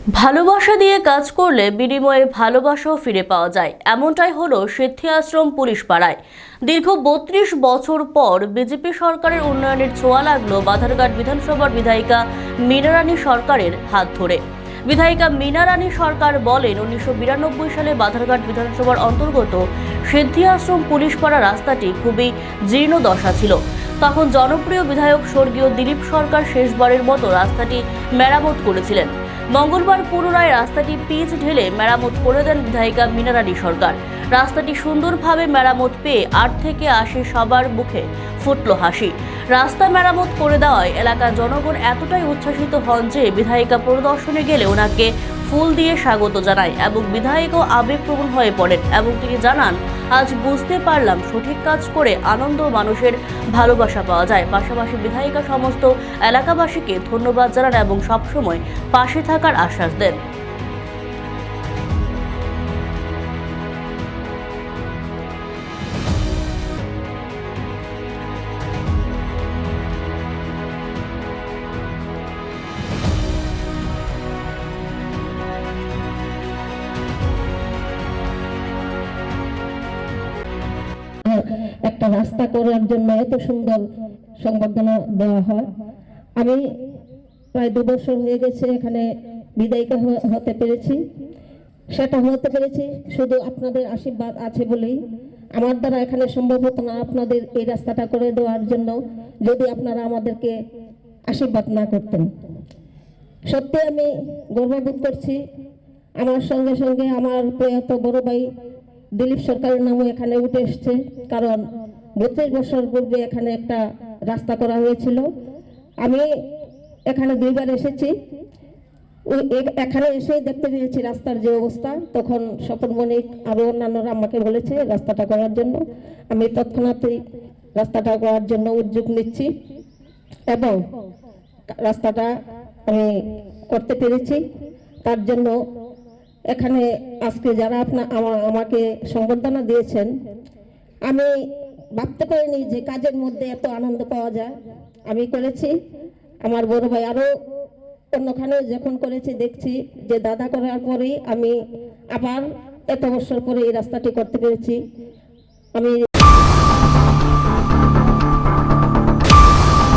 ভালোবাসা দিয়ে কাজ করলে বিনিময়ে ভালোবাসাও ফিরে পাওয়া যায়। এমনটাই হলো সিদ্ধি আশ্রম পুলিশ পাড়ায়। দীর্ঘ বত্রিশ বছর পর বিজেপি সরকারের উন্নয়নের ছোঁয়া লাগল বাধারঘাট বিধানসভার বিধায়িকা মীনারানী সরকারের হাত ধরে। বিধায়িকা মীনারানী সরকার বলেন, উনিশশো বিরানব্বই সালে বাধারঘাট বিধানসভার অন্তর্গত সিদ্ধি আশ্রম পুলিশ পাড়া রাস্তাটি খুবই জীর্ণ দশা ছিল। তখন জনপ্রিয় বিধায়ক স্বর্গীয় দিলীপ সরকার শেষবারের মতো রাস্তাটি মেরামত করেছিলেন। মঙ্গলবার পুনরায় রাস্তাটি পিচ ঢেলে মেরামত করে দেন বিধায়িকা মিনারানী সরকার। রাস্তাটি সুন্দরভাবে মেরামত পেয়ে আট থেকে আশি সবার মুখে ফুটল হাসি। রাস্তা মেরামত করে দেওয়ায় এলাকার জনগণ এতটাই উচ্ছ্বাসিত হন যে বিধায়িকা পরিদর্শনে গেলে ওনাকে ফুল দিয়ে স্বাগত জানায় এবং বিধায়কও আবেগপ্রবণ হয়ে পড়েন এবং তিনি জানান আজ বুঝতে পারলাম সঠিক কাজ করে আনন্দ মানুষের ভালোবাসা পাওয়া যায়। পাশাপাশি বিধায়িকা সমস্ত এলাকাবাসীকে ধন্যবাদ জানান এবং সবসময় পাশে থাকার আশ্বাস দেন। একটা রাস্তা করার জন্য এত সুন্দর সংবর্ধনা দেওয়া হয়। আমি প্রায় দু বছর হয়ে গেছে এখানে বিদায়িকা হতে পেরেছি। সেটা হতে পেরেছি, শুধু আপনাদের আশীর্বাদ আছে বলেই। আমার দ্বারা এখানে সম্ভব হতো না আপনাদের এই রাস্তাটা করে দেওয়ার জন্য, যদি আপনারা আমাদেরকে আশীর্বাদ না করতেন। সত্যি আমি গর্ববোধ করছি। আমার সঙ্গে সঙ্গে আমার প্রয়াত বড় ভাই দিলীপ সরকারের নামও এখানে উঠে এসছে, কারণ বত্রিশ বছর পূর্বে এখানে একটা রাস্তা করা হয়েছিল। আমি এখানে দুইবার এসেছি। এখানে এসে দেখতে পেয়েছি রাস্তার যে অবস্থা। তখন স্বপন আরও অন্যান্যরা আমাকে বলেছে রাস্তাটা করার জন্য। আমি তৎক্ষণাৎই রাস্তাটা করার জন্য উদ্যোগ নিচ্ছি এবং রাস্তাটা আমি করতে পেরেছি। তার জন্য এখানে আজকে যারা আপনার আমাকে সংবর্ধনা দিয়েছেন, আমি ভাবতে পারিনি যে কাজের মধ্যে এত আনন্দ পাওয়া যায়। আমি করেছি। আমার বড় ভাই আরও অন্যখানে যখন করেছি, দেখছি যে দাদা করার পরেই আমি আবার এত বছর পরে এই রাস্তাটি করতে পেরেছি। আমি